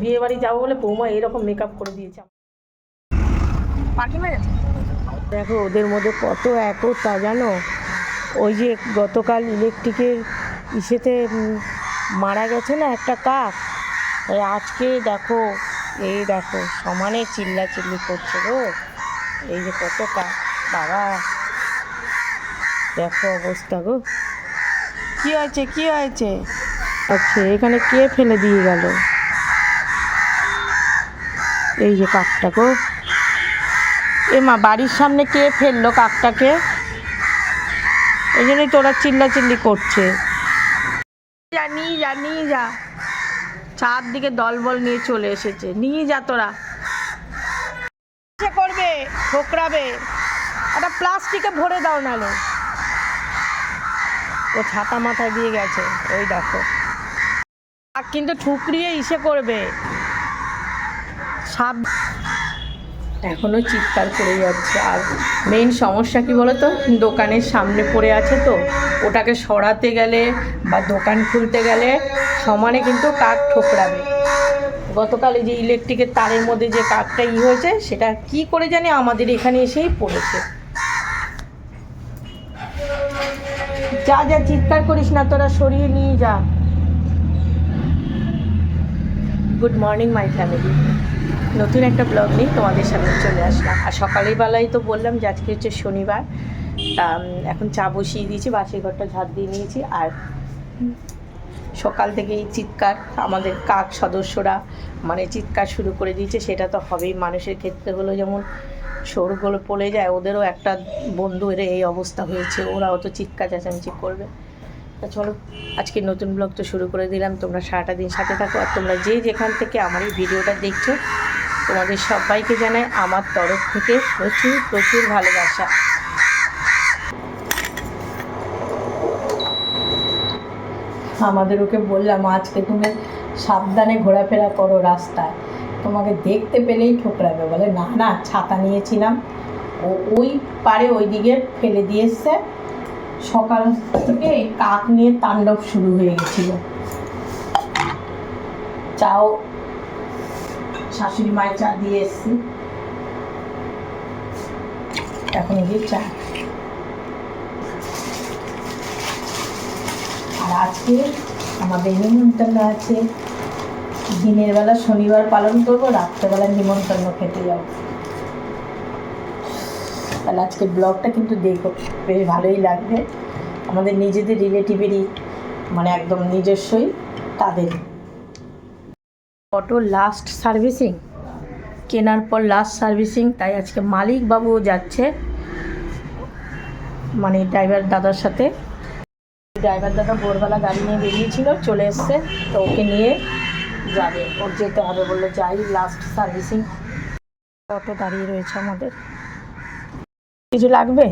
বিয়ে বাড়ি যাব বলে বৌমা এরকম মেকআপ করে দিয়েছে। দেখো ওদের মধ্যে কত একতা জানো? ওই যে গতকাল ইলেকট্রিকের ইসেতে মারা গেছে না একটা কাক? আজকে দেখো এই দেখো সমানে চিল্লা চিল্লি করছে গো। এই যে কত কাক বাবা। দেখো অবস্থা গো। কি হয়েছে কি হয়েছে? আচ্ছা এখানে কে ফেলে দিয়ে গেল? এই যে কাকটা গো। এ মা, বাড়ির সামনে কে ফেলল কাকটাকে? এই জন্যই তোরা চিল্লা চিল্লি করছে। নিয়ে যা নিয়ে যা। চারদিকে দলবল নিয়ে চলে এসেছে। নিয়ে যা তোরা। করবে, ঠোকরাবে। একটা প্লাস্টিকে ভরে দাও নালে। ও ছাতা মাথায় দিয়ে গেছে। ওই দেখো। আর কিন্তু ঠুকরিয়ে ইসে করবে। সাপ এখনও চিৎকার করে যাচ্ছে। আর মেইন সমস্যা কি বলো তো দোকানের সামনে পড়ে আছে তো। ওটাকে সরাতে গেলে বা দোকান খুলতে গেলে সমানে কিন্তু কাক ঠোকরাবে। গতকাল যে ইলেকট্রিকের তারের মধ্যে যে কাকটা ই হয়েছে, সেটা কি করে জানি আমাদের এখানে এসেই পড়েছে। যা যা, চিৎকার করিস না, তোরা সরিয়ে নিয়ে যা। গুড মর্নিং মাই ফ্যামিলি নতুন একটা ব্লগ নিয়ে তোমাদের সামনে চলে আসলাম। আর সকালের বেলায় তো বললাম যে আজকে হচ্ছে শনিবার, তা এখন চা বসিয়ে দিয়েছি বাসি ঘরটা ঝাড় দিয়ে নিয়েছি। আর সকাল থেকেই চিৎকার, আমাদের কাক সদস্যরা মানে চিৎকার শুরু করে দিয়েছে, সেটা তো হবেই। মানুষের ক্ষেত্রে হলো যেমন সৌরগুলো পড়ে যায়, ওদেরও একটা বন্ধু বন্ধুর এই অবস্থা হয়েছে, ওরাও তো চিৎকার চেঁচামেচি করবে। তা চলো, আজকে নতুন ব্লগ তো শুরু করে দিলাম, তোমরা সারাটা দিন সাথে থাকো, আর তোমরা যে যেখান থেকে আমার এই ভিডিওটা দেখছ তোমাদের সবাইকে জানাই আমার তরফ থেকে প্রচুর প্রচুর ভালোবাসা। আমাদের ওকে বললাম, আজকে তুমি সাবধানে ঘোরাফেরা করো রাস্তায়। তোমাকে দেখতে পেলেই ঠোকরাবে। বলে, না না, ছাতা নিয়েছিলাম। ও ওই পারে ওই দিকে ফেলে দিয়ে এসছে। সকাল থেকে কাক নিয়ে তাণ্ডব শুরু হয়ে গেছিল। চাও শাশুড়ি মায়ের চা দিয়ে এসছি। এখন গিয়ে চা। আর আজকে আমাদের নিমন্ত্রণ আছে, দিনের বেলা শনিবার পালন করব, রাত্রেবেলা নিমন্ত্রণ খেতে যাব। তাহলে আজকে ব্লগটা কিন্তু দেখো, বেশ ভালোই লাগবে। আমাদের নিজেদের রিলেটিভেরই মানে একদম নিজস্বই, তাদের। অটো লাস্ট সার্ভিসিং কেনার পর লাস্ট সার্ভিসিং তাই আজকে মালিক বাবুও যাচ্ছে মানে ড্রাইভার দাদার সাথে। ড্রাইভার দাদা ভোরবেলা গাড়ি নিয়ে বেরিয়েছিল চলে এসছে তো ওকে নিয়ে যাবে। ওর যেতে হবে বলল যাই লাস্ট সার্ভিসিং অটো দাঁড়িয়ে রয়েছে আমাদের। কিছু লাগবে?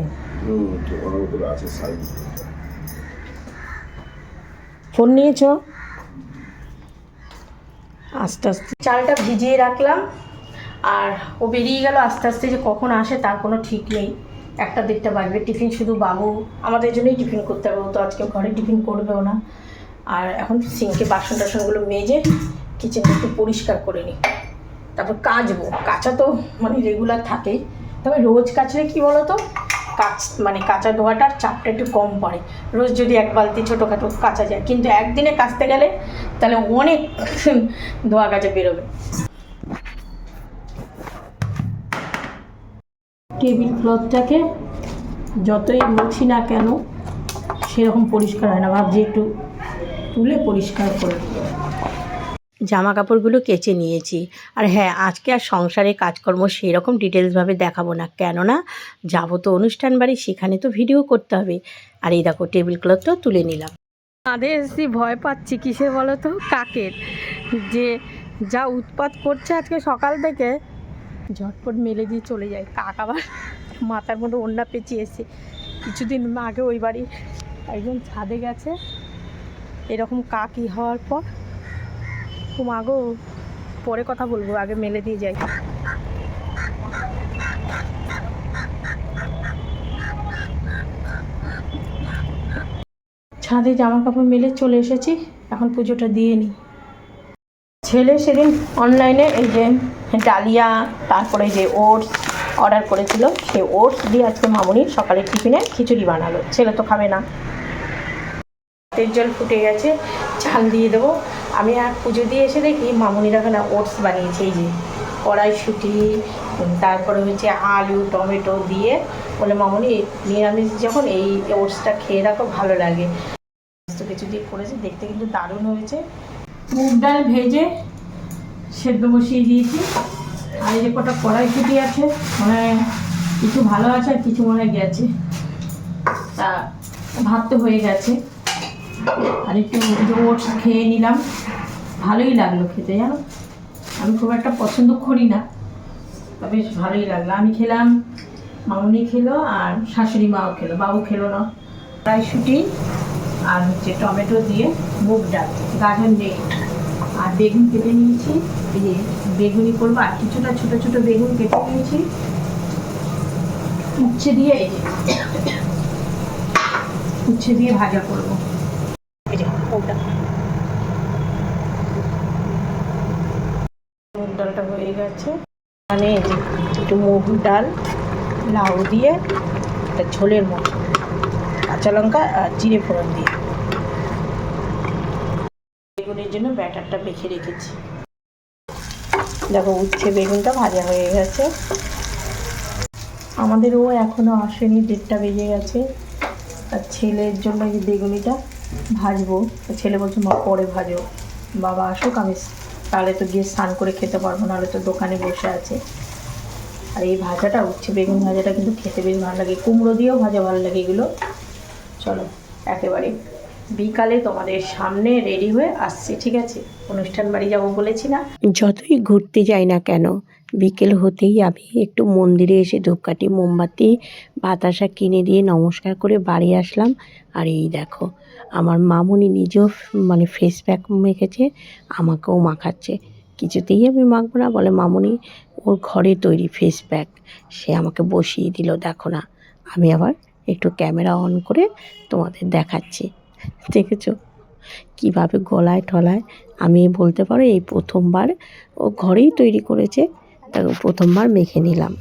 ফোন নিয়েছো? আস্তে আস্তে। চালটা ভিজিয়ে রাখলাম আর ও বেরিয়ে গেল আস্তে আস্তে যে কখন আসে তার কোনো ঠিক নেই। একটা দেড়টা বাজবে, টিফিন শুধু বাবু। আমাদের জন্যই টিফিন করতে হবে, ও তো আজকে ঘরে টিফিন করবেও না। আর এখন সিঙ্কে বাসন টাসনগুলো মেজে কিচেনটা একটু পরিষ্কার করে নিই। তারপর কাচবো। কাঁচা তো মানে রেগুলার থাকেই। তবে রোজ কাচলে কি বলো তো কাচ মানে কাঁচা ধোয়াটার চাপটা একটু কম পড়ে। রোজ যদি এক বালতি ছোটোখাটো কাঁচা যায়, কিন্তু একদিনে কাচতে গেলে তাহলে অনেক ধোয়া কাচা বেরোবে। টেবিল ক্লথটাকে যতই মুছি না কেন, সেরকম পরিষ্কার হয় না। ভাবছি একটু তুলে পরিষ্কার করে। জামা কাপড়গুলো কেচে নিয়েছি। আর হ্যাঁ আজকে আর সংসারে কাজকর্ম সেই রকম ডিটেলসভাবে দেখাবো না। কেননা যাব তো অনুষ্ঠান বাড়ি সেখানে তো ভিডিও করতে হবে। আর এই দেখো, টেবিল ক্লথটাও তুলে নিলাম। আদে এসছি ভয় পাচ্ছি কিসের বলো তো? কাকের? যে যা উৎপাত করছে আজকে সকাল থেকে, ঝটপট মেলে দিয়ে চলে যায়। কাক আবার মাথার মধ্যে ওন্না পেঁচিয়ে এসছে কিছুদিন আগে ওই বাড়ি একজন ছাদে গেছে। এরকম কাকই হওয়ার পর খুব আগো, পরে কথা বলব, আগে মেলে দিয়ে যাই। ছাদে জামা কাপড় মেলে চলে এসেছি, এখন পুজোটা দিয়ে নিই ছেলে সেদিন অনলাইনে এই যে ডালিয়া, তারপরে যে ওটস অর্ডার করেছিল, সেই ওটস দিয়ে আজকে মামুনির সকালে টিফিনে খিচুড়ি বানালো। ছেলে তো খাবে না। তেল জল ফুটে গেছে চাল দিয়ে দেবো। আমি আর পুজো দিয়ে এসে দেখি মামুনির এখানে ওটস বানিয়েছে, এই যে কড়াইশুঁটি তারপরে হচ্ছে আলু, টমেটো দিয়ে বলে, মামুনি, নিরামিষ যখন এই ওটসটা খেয়ে রাখো, ভালো লাগে। সমস্ত কিছু দিয়ে করেছে, দেখতে কিন্তু দারুণ হয়েছে। মুগ ডাল ভেজে সেদ্ধ বসিয়ে দিয়েছি। আর এই যে কটা কড়াইশুঁটি আছে মানে কিছু ভালো আছে আর কিছু মনে গেছে। তা ভাত তো হয়ে গেছে। আর একটু ওটস খেয়ে নিলাম। ভালোই লাগল খেতে, জানো? আমি খুব একটা পছন্দ করি না তবে বেশ ভালোই লাগল। আমি খেলাম, মামুনি খেলো আর শাশুড়ি মাও খেলো, বাবু খেলো না। কড়াইশুঁটি আর হচ্ছে টমেটো দিয়ে মুগ ডাল, গাজর নেই। আর বেগুন কেটে নিয়েছি, এই যে বেগুনি করব। আর কিছুটা ছোটো ছোটো বেগুন কেটে নিয়েছি। উচ্ছে দিয়ে উচ্ছে দিয়ে ভাজা করব এই যে মুগ ডাল মুগ ডালটা গেছে মানে একটু মুগ ডাল, লাউ দিয়ে একটা ঝোলের মতো, কাঁচা লঙ্কা আর জিরে ফোড়ন দিয়ে। বেগুনের জন্য ব্যাটারটা মেখে রেখেছি। দেখো, উচ্ছে বেগুনটা ভাজা হয়ে গেছে। আমাদেরও এখনও আসেনি, দেড়টা বেজে গেছে। আর ছেলের জন্য এই বেগুনিটা ভাজবো। ছেলে বলছে, মা, পরে ভাজো। বাবা আসুক, আমি তাহলে তো গিয়ে স্নান করে খেতে পারব, নাহলে তো দোকানে বসে আছে। আর এই ভাজাটা, উচ্ছে বেগুন ভাজাটা কিন্তু খেতে বেশ ভালো লাগে। কুমড়ো দিয়েও ভাজা ভালো লাগে এগুলো। চলো, একেবারে বিকালে তোমাদের সামনে রেডি হয়ে আসছি, ঠিক আছে? অনুষ্ঠান বাড়ি যাব বলেছি না? যতই ঘুরতে যাই না কেন বিকেল হতেই আমি একটু মন্দিরে এসে ধূপকাঠি, মোমবাতি, বাতাসা কিনে দিয়ে নমস্কার করে বাড়ি আসলাম। আর এই দেখো, আমার মামুনি নিজেও মানে ফেস প্যাক মেখেছে, আমাকেও মাখাচ্ছে। কিছুতেই আমি মাখবো না, বলে মামুনি, ওর ঘরে তৈরি ফেস প্যাক সে আমাকে বসিয়ে দিল, দেখো না, আমি আবার একটু ক্যামেরা অন করে তোমাদের দেখাচ্ছি। দেখেছ? কীভাবে গলায় টলায় আমি বলতে পারো এই প্রথমবার ও ঘরেই তৈরি করেছে। প্রথমবার মেখে নিলাম।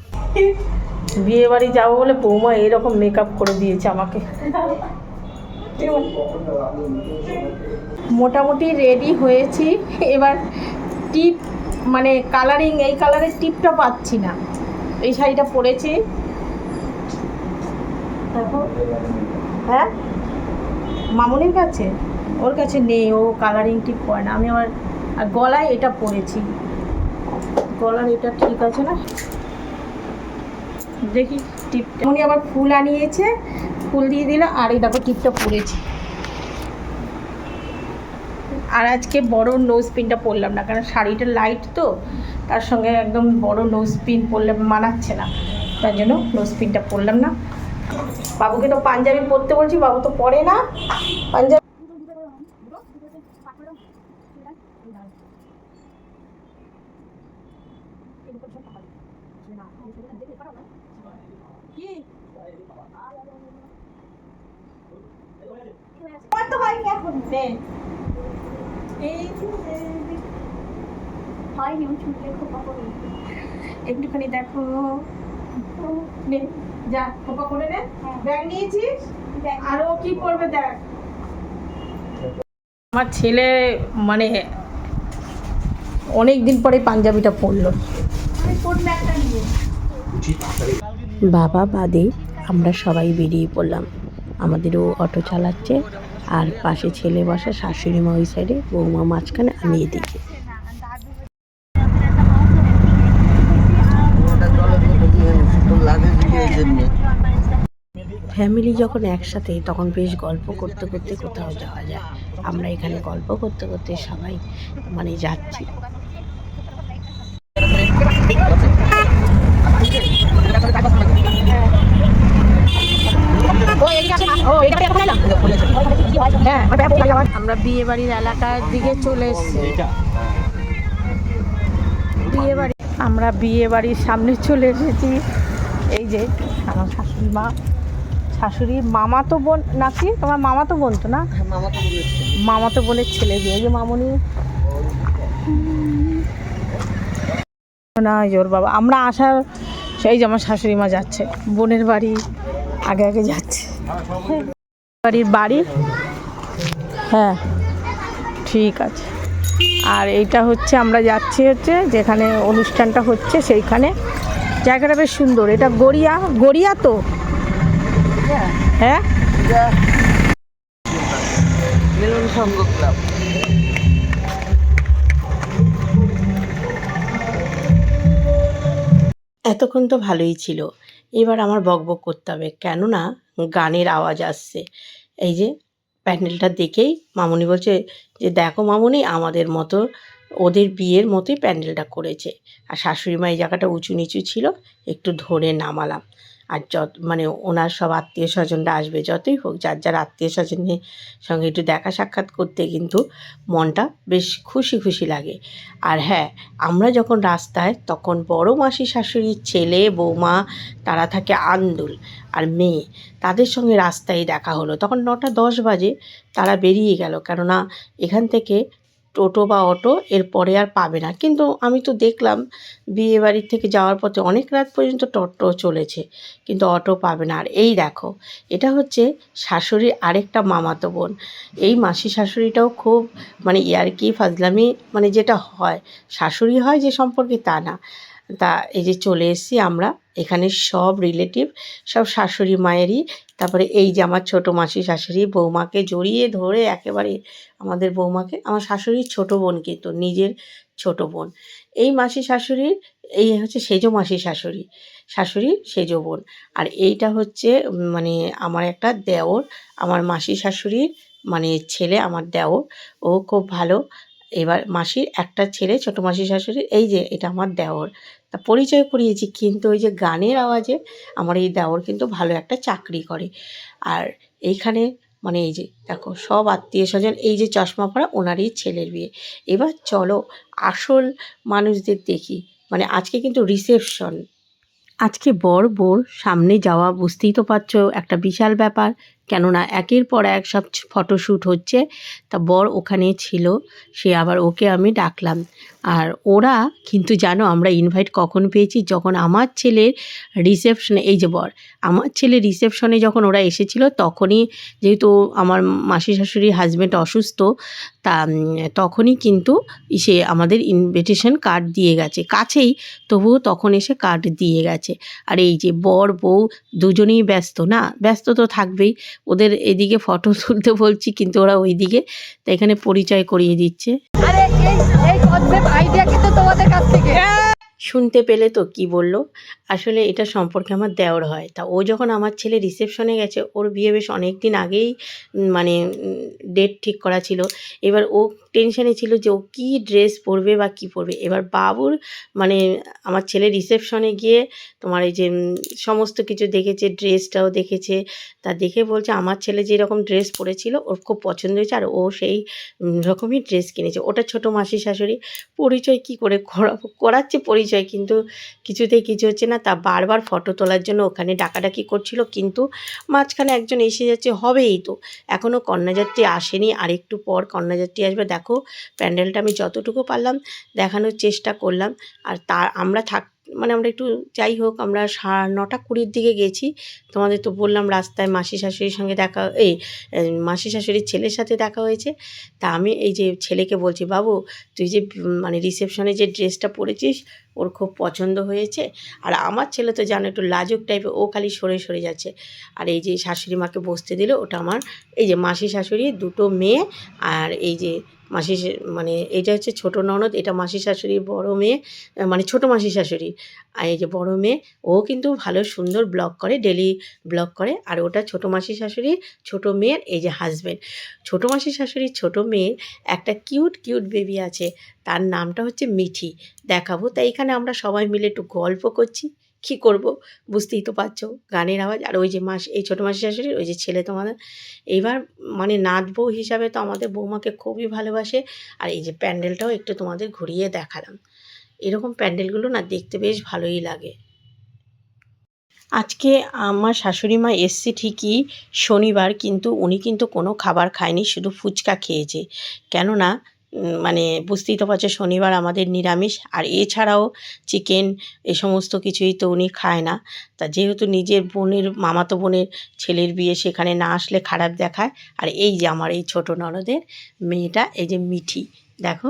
বিয়ে বাড়ি যাব বলে বৌমা এরকম মেকআপ করে দিয়েছে আমাকে। মোটামুটি রেডি হয়েছি। এবার টিপ মানে কালারিং এই কালারের টিপটা পাচ্ছি না। এই শাড়িটা পরেছি। হ্যাঁ? মামুনির কাছে? ওর কাছে নেই, ও কালারিং টিপ পরে না। আমি আবার আর গলায় এটা পরেছি। গলার এটা ঠিক আছে না? দেখি টিপটা উনি আবার ফুল আনিয়েছে, ফুল দিয়ে দিল, আর এই দেখো টিপটা পরেছি আর আজকে বড় নোজ পিনটা পরলাম না, কারণ শাড়িটা লাইট তো, তার সঙ্গে একদম বড় নোজ পিন পরলে মানাচ্ছে না। তার জন্য নোজ পিনটা পরলাম না। বাবুকে তো পাঞ্জাবি পরতে বলছি, বাবু তো পরে না। পাঞ্জাবি আমার তো হয়নি এখন নে। এই হয়নি খোপা করি। একটুখানি দেখো। নে যা খোপা করে নে। ব্যাগ নিয়েছিস? আরও কি করবে দেখ। আমার ছেলে মানে অনেক দিন পরে পাঞ্জাবিটা পরলো বাবা বাদে আমরা সবাই বেরিয়ে পড়লাম। আমাদেরও অটো চালাচ্ছে। আর পাশে ছেলে বসা, শাশুড়ি মা ওই সাইডে বৌমা মাঝখানে, আমি এদিকে। ফ্যামিলি যখন একসাথে, তখন বেশ গল্প করতে করতে কোথাও যাওয়া যায়। আমরা এখানে গল্প করতে করতে সবাই মানে যাচ্ছি। আমরা বিয়ে বাড়ির এলাকার দিকে চলে এসেছি। বিয়ে বাড়ি আমরা বিয়ে বাড়ির সামনে চলে এসেছি। এই যে আমার শাশুড়ি মা। শাশুড়ির মামা তো বোন নাকি? তোমার মামা তো বোন তো না? মামা তো বোনের ছেলে বিয়ে। যে মামনি। না ওর বাবা। আমরা আসার সেই যে আমার শাশুড়ি মা যাচ্ছে। বোনের বাড়ি। আগে আগে যাচ্ছে। বাড়ির বাড়ি? হ্যাঁ। ঠিক আছে। আর এইটা হচ্ছে আমরা যাচ্ছি হচ্ছে যেখানে অনুষ্ঠানটা হচ্ছে সেইখানে। জায়গাটা বেশ সুন্দর। এটা গড়িয়া গড়িয়া তো? হ্যাঁ? মিলন সংঘ ক্লাব। এতক্ষণ তো ভালোই ছিল। এবার আমার বকবক করতে হবে। কেননা গানের আওয়াজ আসছে। এই যে প্যান্ডেলটা দেখেই মামনি বলছে যে, দেখো মামনি, আমাদের মতো, ওদের বিয়ের মতোই প্যান্ডেলটা করেছে। আর শাশুড়ি মা এই জায়গাটা উঁচু নিচু ছিল, একটু ধরে নামালাম। আর যত মানে ওনার সব আত্মীয় স্বজনরা আসবে, যতই হোক, যার যার আত্মীয় স্বজনের সঙ্গে একটু দেখা সাক্ষাৎ করতে কিন্তু মনটা বেশ খুশি খুশি লাগে। আর হ্যাঁ আমরা যখন রাস্তায়, তখন বড় মাসি শাশুড়ির ছেলে, বৌমা, তারা থাকে আন্দুল আর মেয়ে, তাদের সঙ্গে রাস্তায় দেখা হলো। তখন নটা দশ বাজে, তারা বেরিয়ে গেল। কেননা এখান থেকে টোটো বা অটো এরপরে আর পাবে না। কিন্তু আমি তো দেখলাম, বিয়ে বাড়ির থেকে যাওয়ার পথে অনেক রাত পর্যন্ত টোটো চলেছে, কিন্তু অটো পাবে না। আর এই দেখো, এটা হচ্ছে শাশুড়ির আরেকটা মামাতো বোন। এই মাসি শাশুড়িটাও খুব মানে ইয়ার্কি, ফাজলামি মানে যেটা হয়, শাশুড়ি হয় যে সম্পর্কে তা না। তা এই যে চলে এসেছি আমরা। এখানে সব রিলেটিভ সব শাশুড়ি মায়েরই, তারপরে এই যে আমার ছোটো মাসি শাশুড়ি, বৌমাকে জড়িয়ে ধরে একেবারে আমাদের বৌমাকে, আমার শাশুড়ির ছোটো বোন কিন্তু, নিজের ছোট বোন। এই মাসি শাশুড়ির, এই হচ্ছে সেজো মাসি শাশুড়ি শাশুড়ি সেজো বোন। আর এইটা হচ্ছে মানে আমার একটা দেওর, আমার মাসি শাশুড়ির মানে ছেলে, আমার দেওর। ও খুব ভালো এবার মাসির একটা ছেলে, ছোটো মাসির শাশুড়ি, এই যে এটা আমার দেওর। তা পরিচয় করিয়েছি, কিন্তু ওই যে গানের আওয়াজে আমার এই দেওর কিন্তু ভালো একটা চাকরি করে। আর এইখানে মানে এই যে দেখো, সব আত্মীয় স্বজন এই যে চশমা পরা ওনারই ছেলের বিয়ে। এবার চলো আসল মানুষদের দেখি। মানে আজকে কিন্তু রিসেপশন আজকে বর, বোর, সামনে যাওয়া, বুঝতেই তো পারছ, একটা বিশাল ব্যাপার। কেননা একের পর এক সব ফটোশ্যুট হচ্ছে, তা বর ওখানে ছিল, সে আবার ওকে আমি ডাকলাম। আর ওরা, কিন্তু জানো আমরা ইনভাইট কখন পেয়েছি? যখন আমার ছেলের রিসেপশনে এই যে বর, আমার ছেলে রিসেপশনে যখন ওরা এসেছিল, তখনই যেহেতু আমার মাসি শাশুড়ির হাজব্যান্ড অসুস্থ, তা তখনই কিন্তু সে আমাদের ইনভিটেশন কার্ড দিয়ে গেছে। কাছেই তবুও তখন এসে কার্ড দিয়ে গেছে। আর এই যে বর, বউ, দুজনেই ব্যস্ত না? ব্যস্ত তো থাকবেই। ওদের এদিকে ফটো তুলতে বলছি কিন্তু ওরা ওইদিকে তাই এখানে পরিচয় করিয়ে দিচ্ছে। শুনতে পেলে তো কি বলল? আসলে এটা সম্পর্কে আমার দেওর হয়। তা ও যখন আমার ছেলে রিসেপশনে গেছে ওর বিয়ে বেশ অনেক দিন আগেই মানে ডেট ঠিক করা ছিল। এবার ও টেনশনে ছিল যে ও কী ড্রেস পরবে বা কী পরবে। এবার বাবুর মানে আমার ছেলে রিসেপশনে গিয়ে তোমার এই যে সমস্ত কিছু দেখেছে ড্রেসটাও দেখেছে। তা দেখে বলছে, আমার ছেলে যেরকম ড্রেস পরেছিল, ওর খুব পছন্দ হয়েছে, আর ও সেই রকমই ড্রেস কিনেছে। ওটা ছোটো মাসি শাশুড়ি পরিচয় কি করে করাচ্ছে পরিচয় কিন্তু কিছুতেই কিছু হচ্ছে না। তা বারবার ফটো তোলার জন্য ওখানে ডাকাডাকি করছিল, কিন্তু মাঝখানে একজন এসে যাচ্ছে, হবেই তো। এখনও কন্যাযাত্রী আসেনি আর একটু পর কন্যাযাত্রী আসবে। দেখো প্যান্ডেলটা আমি যতটুকু পারলাম দেখানোর চেষ্টা করলাম। আর তার আমরা থাক মানে আমরা একটু যাই হোক আমরা সাড়ে নটা কুড়ির দিকে গেছি। তোমাদের তো বললাম রাস্তায় মাসি শাশুড়ির সঙ্গে দেখা এই এই, মাসি শাশুড়ির ছেলের সাথে দেখা হয়েছে। তা আমি এই যে ছেলেকে বলছি বাবু তুই যে মানে রিসেপশনে যে ড্রেসটা পরেছিস ওর খুব পছন্দ হয়েছে। আর আমার ছেলে তো জানো একটু লাজুক টাইপের ও খালি সরে সরে যাচ্ছে। আর এই যে শাশুড়ি মাকে বসতে দিল ওটা আমার এই যে মাসি শাশুড়ি দুটো মেয়ে আর এই যে মাসি মানে এটা হচ্ছে ছোটো ননদ, এটা মাসি শাশুড়ি, বড় মেয়ে মানে ছোটো মাসি শাশুড়ি। আর এই যে বড় মেয়ে, ও কিন্তু ভালো সুন্দর ব্লগ করে ডেলি ব্লগ করে। আর ওটা ছোটো মাসি শাশুড়ি, ছোটো মেয়ের, এই যে হাজব্যান্ড ছোটো মাসি শাশুড়ির ছোটো মেয়ের একটা কিউট কিউট বেবি আছে। তার নামটা হচ্ছে মিঠি। দেখাবো। তাই এখানে আমরা সবাই মিলে একটু গল্প করছি। কী করব? বুঝতেই তো পারছ। গানের আওয়াজ, আর ওই যে মাস, এই ছোটো মাসি শাশুড়ির ওই যে ছেলে তোমাদের, এইবার মানে নাত বউ হিসাবে তো আমাদের বৌমাকে খুবই ভালোবাসে। আর এই যে প্যান্ডেলটাও একটু তোমাদের ঘুরিয়ে দেখালাম। এরকম প্যান্ডেলগুলো না দেখতে বেশ ভালোই লাগে। আজকে আমার শাশুড়ি মা এসছে ঠিকই শনিবার, কিন্তু উনি কিন্তু কোনো খাবার খায়নি, শুধু ফুচকা খেয়েছে। কেননা মানে বুঝতেই তো পারছ শনিবার আমাদের নিরামিষ। আর এছাড়াও চিকেন এ সমস্ত কিছুই তো উনি খায় না। তা যেহেতু নিজের বোনের, মামাতো বোনের ছেলের বিয়ে, সেখানে না আসলে খারাপ দেখায়। আর এই যে আমার এই ছোটো ননদের মেয়েটা, এই যে মিঠি, দেখো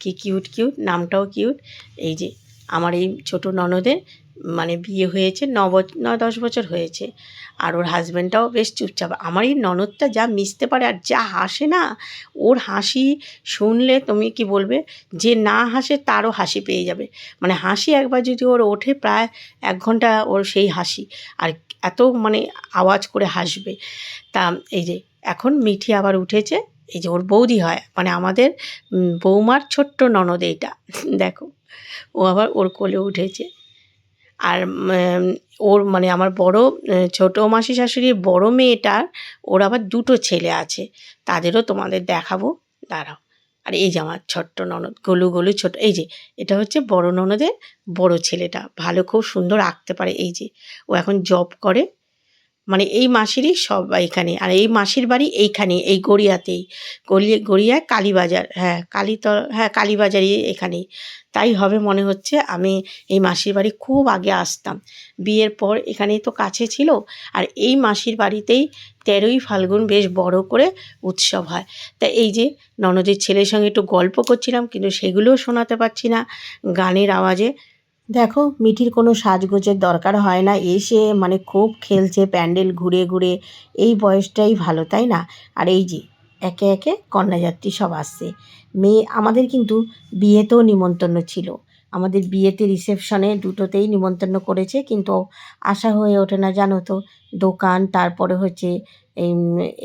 কি কিউট কিউট নামটাও কিউট এই যে আমার এই ছোটো ননদের মানে বিয়ে হয়েছে, ন ন, দশ বছর হয়েছে। আর ওর হাজব্যান্ডটাও বেশ চুপচাপ। আমার এই ননদটা যা মিশতে পারে আর যা হাসে না, ওর হাসি শুনলে তুমি কি বলবে? যে না হাসে তারও হাসি পেয়ে যাবে। মানে হাসি একবার যদি ওর ওঠে প্রায় এক ঘণ্টা ওর সেই হাসি। আর এত মানে আওয়াজ করে হাসবে। তা এই যে এখন মিঠি আবার উঠেছে, এই যে ওর বৌদি হয়। মানে আমাদের বৌমার ছোট্ট ননদ এইটা। দেখো, ও আবার ওর কোলে উঠেছে। আর ওর মানে আমার বড় ছোটো মাসি শাশুড়ির বড় মেয়েটার ওর আবার দুটো ছেলে আছে। তাদেরও তোমাদের দেখাবো। দাঁড়াও। আর এই যে আমার ছোট্ট ননদ, গলু গলু ছোট, এই যে, এটা হচ্ছে বড় ননদের বড় ছেলেটা। ভালো, খুব সুন্দর আঁকতে পারে। এই যে, ও এখন জব করে। মানে এই মাসিরই সব এখানে। আর এই মাসির বাড়ি এইখানে, এই গড়িয়াতেই। গড়িয়া গড়িয়ায় কালীবাজার হ্যাঁ কালীতল হ্যাঁ কালীবাজারই এখানেই তাই হবে মনে হচ্ছে আমি এই মাসির বাড়ি খুব আগে আসতাম। বিয়ের পর এখানেই তো কাছে ছিল। আর এই মাসির বাড়িতেই তেরোই ফাল্গুন বেশ বড় করে উৎসব হয়। তা এই যে ননদের ছেলের সঙ্গে একটু গল্প করছিলাম, কিন্তু সেগুলোও শোনাতে পারছি না। গানের আওয়াজে দেখো, মিঠির কোনো সাজগোজের দরকার হয় না। এসে মানে খুব খেলছে, প্যান্ডেল ঘুরে ঘুরে। এই বয়সটাই ভালো, তাই না? আর এই যে, একে একে কন্যাযাত্রী সব আসছে। মেয়ে, আমাদের কিন্তু বিয়েতেও নিমন্ত্রণ ছিল। আমাদের বিয়েতে রিসেপশনে দুটোতেই নিমন্ত্রণ করেছে, কিন্তু আশা হয়ে ওঠে না, জানো তো। দোকান, তারপরে হচ্ছে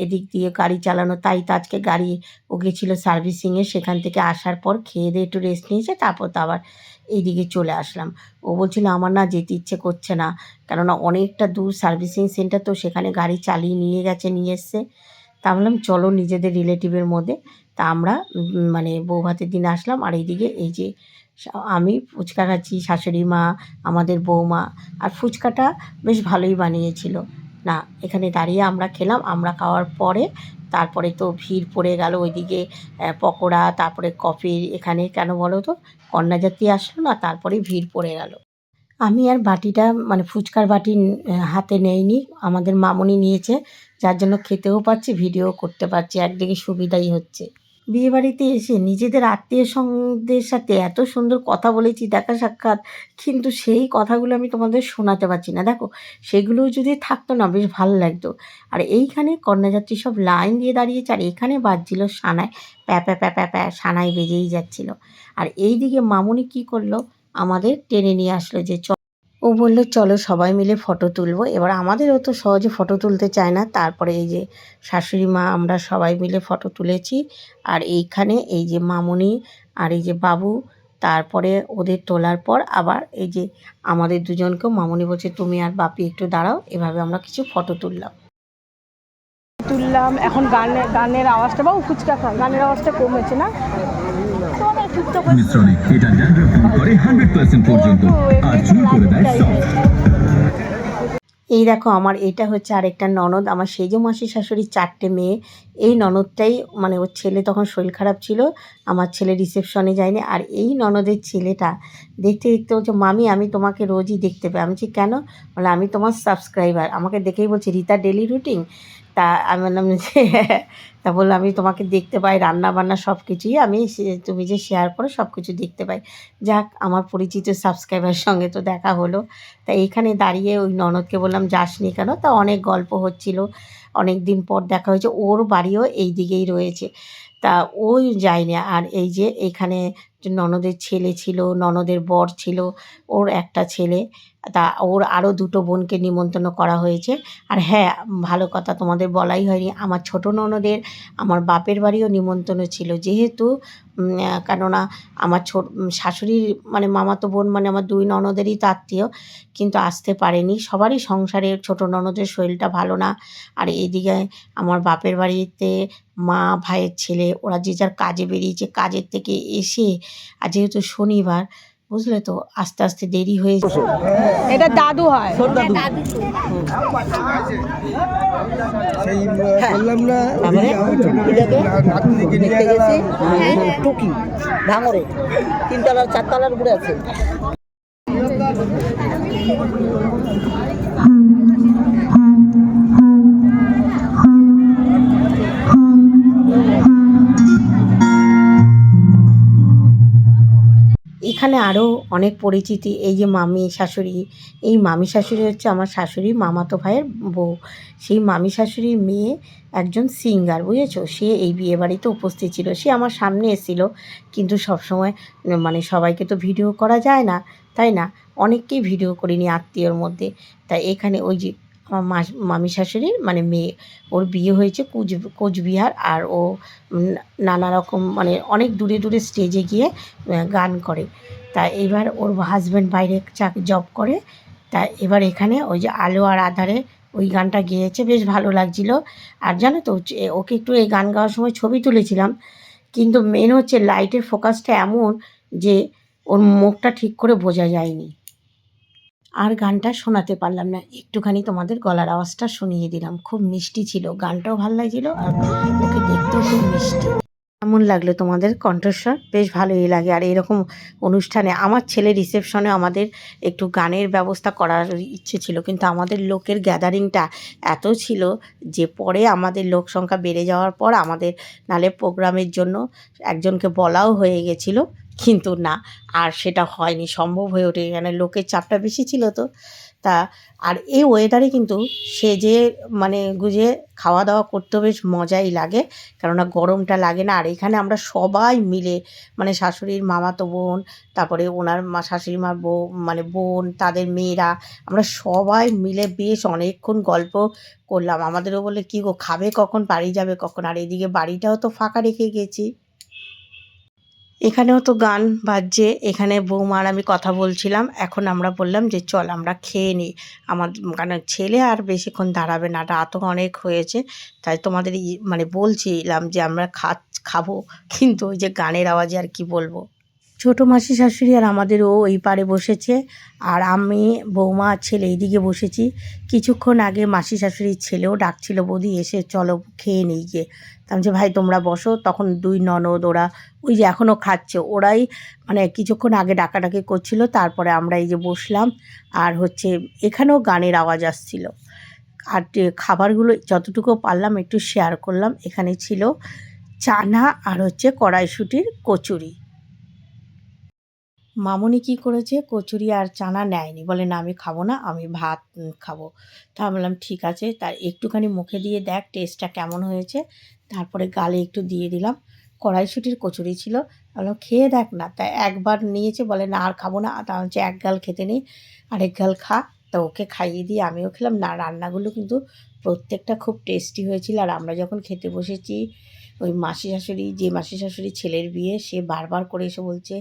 এদিক দিয়ে গাড়ি চালানো, তাই তো আজকে গাড়ি ও গেছিল সার্ভিসিংয়ে। সেখান থেকে আসার পর খেয়ে দিয়ে একটু রেস্ট নিয়েছে, তারপর তো আবার এইদিকে চলে আসলাম। ও বলছিল, আমার না যেতে ইচ্ছে করছে না। কেননা অনেকটা দূর সার্ভিসিং সেন্টার তো সেখানে গাড়ি চালিয়ে নিয়ে গেছে, নিয়ে এসছে। তা বললাম, চলো নিজেদের রিলেটিভের মধ্যে। তা আমরা মানে বউ ভাতের দিন আসলাম। আর এইদিকে এই যে আমি ফুচকা খাচ্ছি, শাশুড়ি মা, আমাদের বৌমা। আর ফুচকাটা বেশ ভালোই বানিয়েছিল। না, এখানে দাঁড়িয়ে আমরা খেলাম। আমরা খাওয়ার পরে তারপরে তো ভিড় পড়ে গেল ওইদিকে পকোড়া, তারপরে কফি, এখানে কেন বলো তো কন্যাযাত্রী আসলো না, তারপরে ভিড় পড়ে গেল। আমি আর বাটিটা মানে ফুচকার বাটি হাতে নেইনি, আমাদের মামনি নিয়েছে, যার জন্য খেতেও পাচ্ছি, ভিডিও করতে পারছি, একদিকে সুবিধাই হচ্ছে। বিয়েবাড়িতে এসে নিজেদের আত্মীয় স্বজনদের সাথে এত সুন্দর কথা বলেছি, দেখা সাক্ষাৎ। কিন্তু সেই কথাগুলো আমি তোমাদের শোনাতে পারছি না। দেখো, সেগুলো যদি থাকতো না, বেশ ভালো লাগতো। আর এইখানে কন্যাযাত্রী সব লাইন দিয়ে দাঁড়িয়েছে, আর এখানে বাজছিল সানায় প্যা প্যা প্যা প্যা প্যা সানায় বেজেই যাচ্ছিল। আর এইদিকে মামুনি কি করল? আমাদের টেনে নিয়ে আসলো যে চ ও বলল, চলো সবাই মিলে ফটো তুলবো। এবার আমাদের অত সহজে ফটো তুলতে চায় না। তারপরে এই যে শাশুড়ি মা, আমরা সবাই মিলে ফটো তুলেছি। আর এইখানে এই যে মামুনি আর এই যে বাবু, তারপরে ওদের তোলার পর আবার এই যে আমাদের দুজনকেও মামুনি বলছে, তুমি আর বাপি একটু দাঁড়াও, এভাবে আমরা কিছু ফটো তুললাম। তুললাম, এখন গানের গানের আওয়াজটা, বাবু ফুচকা খা, গানের আওয়াজটা কমেছে না? মিশ্রণে এটা ড্যান্ড্রফ দূর করে হান্ড্রেড পার্সেন্ট পর্যন্ত আর চুল করে দেয় এই দেখো আমার এটা হচ্ছে আরেকটা ননদ, আমার সেজ মাসি শাশুড়ির চারটে মেয়ে। এই ননদটাই মানে ওর ছেলে তখন শরীর খারাপ ছিল, আমার ছেলে রিসেপশনে যায়নি। আর এই ননদের ছেলেটা দেখতে দেখতে বলছে, মামি, আমি তোমাকে রোজই দেখতে পাই। আমি বলছি, কেন? বলে, আমি তোমার সাবস্ক্রাইবার আমাকে দেখেই বলছে, রীতা ডেলি রুটিন তা আমি বললাম যে, তা বলল, আমি তোমাকে দেখতে পাই রান্না বান্না সব কিছুই আমি তুমি যে শেয়ার করো সব কিছু দেখতে পাই। যাক, আমার পরিচিত সাবস্ক্রাইবার সঙ্গে তো দেখা হলো। তা এইখানে দাঁড়িয়ে ওই ননদকে বললাম, যাসনি কেন? তা অনেক গল্প হচ্ছিল। অনেক দিন পর দেখা হয়েছে, ওর বাড়িও এই দিকেই রয়েছে। তা ওই যায়নি। আর এই যে, এখানে ননদের ছেলে ছিল, ননদের বর ছিল, ওর একটা ছেলে। তা ওর আরও দুটো বোনকে নিমন্ত্রণ করা হয়েছে। আর হ্যাঁ ভালো কথা তোমাদের বলাই হয়নি, আমার ছোট ননদের, আমার বাপের বাড়িও নিমন্ত্রণ ছিল। যেহেতু কেননা আমার ছোট শাশুড়ির মানে মামাতো বোন মানে আমার দুই ননদেরই তো আত্মীয়, কিন্তু আসতে পারেনি। সবারই সংসারে ছোট ননদের শরীরটা ভালো না। আর এদিকে আমার বাপের বাড়িতে মা, ভাইয়ের ছেলে, ওরা যে যার কাজে বেরিয়েছে, কাজের থেকে এসে, আর যেহেতু শনিবার বুঝলে তো আস্তে আস্তে দেরি হয়ে এটা দাদু হয়। নাতনিকে নিয়ে গেলাম। টুকি ভাঙরে। তিনতলার চারতলার উপরে আছে। এখানে আরও অনেক পরিচিতি, এই যে মামি, শাশুড়ি, এই মামি শাশুড়ি হচ্ছে আমার শাশুড়ি, মামাতো ভাইয়ের বউ। সেই মামি শাশুড়ির মেয়ে একজন সিঙ্গার বুঝেছ? সে এই বিয়ে বাড়িতে উপস্থিত ছিল। সে আমার সামনে এসেছিল, কিন্তু সবসময় মানে সবাইকে তো ভিডিও করা যায় না, তাই না? অনেককেই ভিডিও করিনি আত্মীয়র মধ্যে। তাই এখানে ওই যে মামি শাশুড়ির মানে মেয়ে, ওর বিয়ে হয়েছে কুচ, কোচবিহার আর ও নানা রকম মানে অনেক দূরে দূরে স্টেজে গিয়ে গান করে। তা এবার ওর হাজব্যান্ড বাইরে চাক জব করে। তা এবার এখানে ওই যে আলো আর আধারে ওই গানটা গেয়েছে, বেশ ভালো লাগছিল। আর জানো তো ওকে একটু এই গান গাওয়ার সময় ছবি তুলেছিলাম। কিন্তু মেন হচ্ছে লাইটের ফোকাসটা এমন যে ওর মুখটা ঠিক করে বোঝা যায়নি। আর গানটা শোনাতে পারলাম না। একটুখানি তোমাদের গলার আওয়াজটা শুনিয়ে দিলাম। খুব মিষ্টি ছিল। গানটাও ভালো লাগছিল আর ওকে দেখতেও খুব মিষ্টি। কেমন লাগল তোমাদের কণ্ঠস্বর? বেশ ভালোই লাগে। আর এরকম অনুষ্ঠানে আমার ছেলে রিসেপশনে আমাদের একটু গানের ব্যবস্থা করার ইচ্ছে ছিল। কিন্তু আমাদের লোকের গ্যাদারিংটা এত ছিল যে পরে আমাদের লোক সংখ্যা বেড়ে যাওয়ার পর আমাদের নালে প্রোগ্রামের জন্য একজনকে বলাও হয়ে গেছিল। কিন্তু না, আর সেটা হয়নি, সম্ভব হয়ে ওঠে এখানে লোকের চাপটা বেশি ছিল তো। তা, আর এই ওয়েদারে কিন্তু সে যে মানে গুজে খাওয়া দাওয়া করতেও বেশ মজাই লাগে, কেননা গরমটা লাগে না। আর এখানে আমরা সবাই মিলে মানে শাশুড়ির মামাতো বোন, তারপরে ওনার মা শাশুড়ি মার বউ মানে বোন, তাদের মেয়েরা, আমরা সবাই মিলে বেশ অনেকক্ষণ গল্প করলাম। আমাদেরও বলে কী গো, খাবে কখন? বাড়ি যাবে কখন? আর এদিকে বাড়িটাও তো ফাঁকা রেখে গেছি। এখানেও তো গান বাজছে, এখানে বৌমার আমি কথা বলছিলাম, এখন আমরা বললাম যে চল আমরা খেয়ে নিই। আমার মানে ছেলে আর বেশিক্ষণ দাঁড়াবে না রাতও অনেক হয়েছে, তাই তোমাদের মানে বলছিলাম যে আমরা খা খাব, কিন্তু ওই যে গানের আওয়াজে আর কি বলব? ছোটো মাসি শাশুড়ি আর আমাদেরও ওই পারে বসেছে। আর আমি, বৌমা, ছেলে এইদিকে বসেছি। কিছুক্ষণ আগে মাসি শাশুড়ির ছেলেও ডাকছিল, বৌদি, এসে চলো খেয়ে নিই গিয়ে। আমি যে ভাই, তোমরা বসো। তখন দুই ননদ ওরা, ওই যে এখনও খাচ্ছে, ওরাই মানে কিছুক্ষণ আগে ডাকাডাকি করছিল, তারপরে আমরা এই যে বসলাম। আর হচ্ছে এখানেও গানের আওয়াজ আসছিল। আর খাবারগুলো যতটুকু পারলাম একটু শেয়ার করলাম। এখানে ছিল চানা আর হচ্ছে কড়াইশুটির কচুরি। মামনি কি করেছে? কচুরি আর চানা নেয়নি। বলে, না, আমি খাব না, আমি ভাত খাব। তা বললাম, ঠিক আছে। তার একটুখানি মুখে দিয়ে দেখ টেস্টটা কেমন হয়েছে। তারপরে গালে একটু দিয়ে দিলাম। কড়াইশুটির কচুরি ছিল। বললাম, খেয়ে দেখ না। তা একবার নিয়েছে। বলে, না, আর খাব না। তা হচ্ছে এক গাল খেতে নেই আরেক গাল খা। তা ওকে খাইয়ে দিয়ে আমিও খেলাম। না, রান্নাগুলো কিন্তু প্রত্যেকটা খুব টেস্টি হয়েছিল। আর আমরা যখন খেতে বসেছি ওই মাসি শাশুড়ি যে মাসি শাশুড়ি ছেলের বিয়ে, সে বারবার করে এসে বলছে,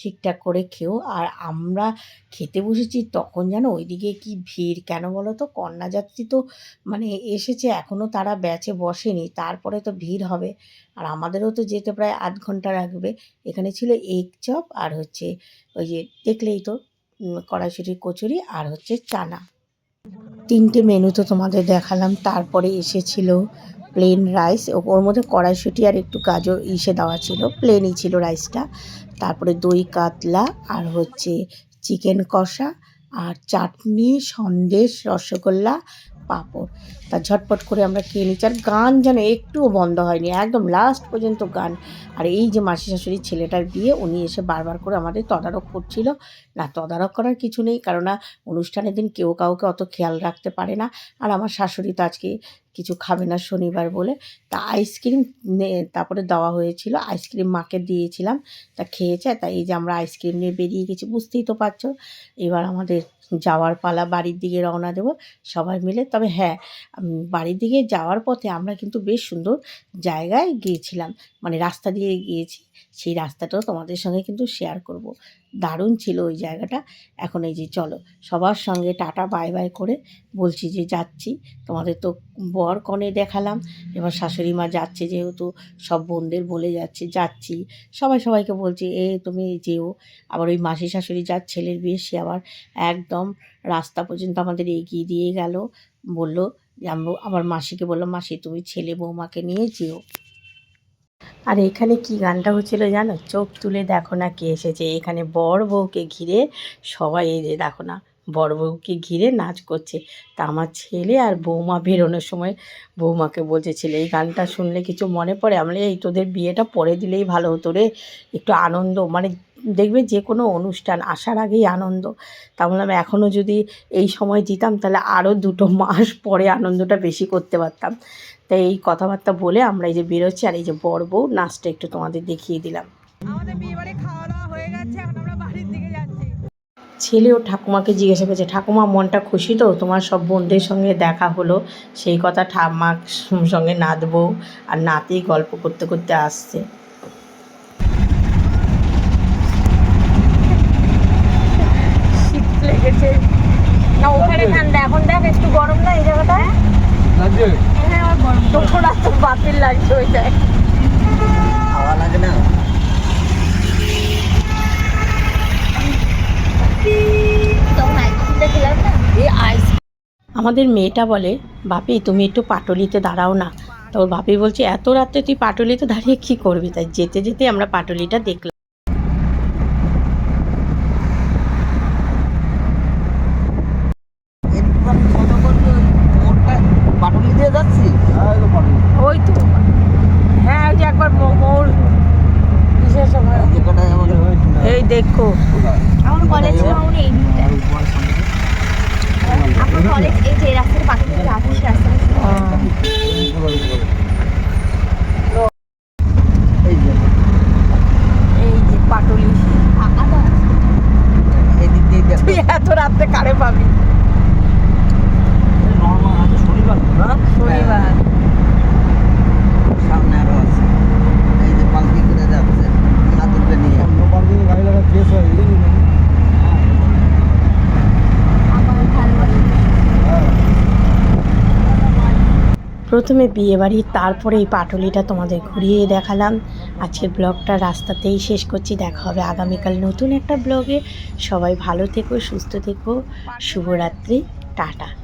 ঠিকঠাক করে খেও। আর আমরা খেতে বসেছি তখন যেন ওইদিকে কি ভিড়, কেন বলো তো? কন্যাযাত্রী তো মানে এসেছে এখনও তারা ব্যাচে বসেনি, তারপরে তো ভিড় হবে। আর আমাদেরও তো যেতে প্রায় আধ ঘণ্টা লাগবে। এখানে ছিল এগ চপ আর হচ্ছে ওই যে দেখলেই তো কড়াইশুটির কচুরি আর হচ্ছে চানা। তিনটে মেনু তো তোমাদের দেখালাম, তারপরে এসেছিল প্লেন রাইস ওর মধ্যে কড়াইশুটি আর একটু গাজর ইসে দেওয়া ছিল প্লেনই ছিল রাইসটা তারপরে দই, কাতলা আর হচ্ছে চিকেন কষা আর চাটনি, সন্দেশ, রসগোল্লা পাঁপড়। তা ঝটপট করে আমরা খেয়ে নিচ্ছি। আর গান যেন একটুও বন্ধ হয়নি, একদম লাস্ট পর্যন্ত গান। আর এই যে মাসি শাশুড়ির ছেলেটার বিয়ে, উনি এসে বারবার করে আমাদের তদারক করছিল। না, তদারক করার কিছু নেই কারণ না অনুষ্ঠানের দিন কেউ কাউকে অত খেয়াল রাখতে পারে না। আর আমার শাশুড়ি তো আজকে কিছু খাবে না শনিবার বলে। তা আইসক্রিম তারপরে দেওয়া হয়েছিল আইসক্রিম মাকে দিয়েছিলাম। তা খেয়েছে তাই এই যে আমরা আইসক্রিম নিয়ে বেরিয়ে গেছি, বুঝতেই তো পারছ। এবার আমাদের যাওয়ার পালা, বাড়ির দিকে রওনা দেব, সবাই মিলে। তবে হ্যাঁ বাড়ির দিকে যাওয়ার পথে আমরা কিন্তু বেশ সুন্দর জায়গায় গিয়েছিলাম। মানে রাস্তা দিয়ে গিয়েছি। সেই রাস্তাটাও তোমাদের সঙ্গে কিন্তু শেয়ার করব। দারুণ ছিল ওই জায়গাটা। এখন এই যে চলো, সবার সঙ্গে টাটা বাই বাই করে বলছি যে যাচ্ছি। তোমাদের তো বর কনে দেখালাম। এবার শাশুড়ি মা যাচ্ছে যেহেতু, সব বোনদের বলে যাচ্ছে, যাচ্ছি। সবাই সবাইকে বলছি, এ, তুমি যেও। আবার ওই মাসি শাশুড়ি যার ছেলের বিয়ে, সে আবার একদম রাস্তা পর্যন্ত আমাদের এগিয়ে দিয়ে গেল। বলল যে আমি আবার মাসিকে বললাম, মাসি, তুমি ছেলে বৌমাকে নিয়ে যেও। আর এখানে কি গানটা হচ্ছিল জানো? চোখ তুলে দেখো না কে এসেছে। এখানে বড় বউকে ঘিরে সবাই এই যে দেখো না বড় বউকে ঘিরে নাচ করছে। তা আমার ছেলে আর বৌমা বেরোনোর সময় বৌমাকে বলছে, ছেলে, এই গানটা শুনলে কিছু মনে পড়ে? আমরা এই তোদের বিয়েটা পরে দিলেই ভালো হতো রে, একটু আনন্দ। মানে দেখবে যে কোনো অনুষ্ঠান, আসার আগেই আনন্দ। তা বললাম এখনও যদি এই সময় দিতাম, তাহলে আরও দুটো মাস পরে আনন্দটা বেশি করতে পারতাম। তাই এই কথাবার্তা বলে আমরা এই যে বেরোচ্ছি আর এই যে বর বউ নাচটা একটু তোমাদের দেখিয়ে দিলাম। আমাদের বিয়ে বাড়ি খাওয়া দাওয়া হয়ে গেছে এখন আমরা বাড়ির দিকে যাচ্ছি। ছেলে ও ঠাকুমাকে জিজ্ঞাসা করেছে ঠাকুমা মনটা খুশি তো? তোমার সব বোনদের সঙ্গে দেখা হলো। সেই কথা ঠাম্মার সঙ্গে নাচবো আর নাতেই গল্প করতে করতে আসছে। শীত লেগেছে। না ওখানে ঠান্ডা। এখন দেখ একটু গরম না এই জায়গাটা তো বাতিল লাগছে হাওয়া লাগে না? আমাদের মেয়েটা বলে বাপি তুমি একটু পাটলিতে দাঁড়াও না। তো ওর বাপি বলছে এত রাত্রে তুই পাটলিতে দাঁড়িয়ে কি করবি? তাই যেতে যেতে আমরা পাটলিটা দেখলাম এরকম আমি মনে করছি ওই মোড়টা পাটুলি দিয়ে যাচ্ছি ওই তো হ্যাঁ ওই যে একবার মোর কিসের সময় যেখানে আমাদের এই দেখো আমার কলেজ টাউন এই দিকটা আমার কলেজ এই যে রাস্তার পাশে যে রাখিস রাস্তা এই যে এই যে পাটুলি ফাঁকা তো আছে। এদিক দিয়ে দেখো তুই এত রাত্রে কারে পাবি নর্মাল আছে শনিবার তো না শনিবার সামনে আরও আছে এই যে পালকি করে যাচ্ছে নাতুরকে নিয়ে আমার ভালোবাসা প্রথমে বিয়েবাড়ি তারপরে এই পাটুলিটা তোমাদের ঘুরিয়ে দেখালাম। আজকের ব্লগটা রাস্তাতেই শেষ করছি। দেখা হবে আগামীকাল নতুন একটা ব্লগে। সবাই ভালো থেকো, সুস্থ থেকো। শুভরাত্রি। টাটা।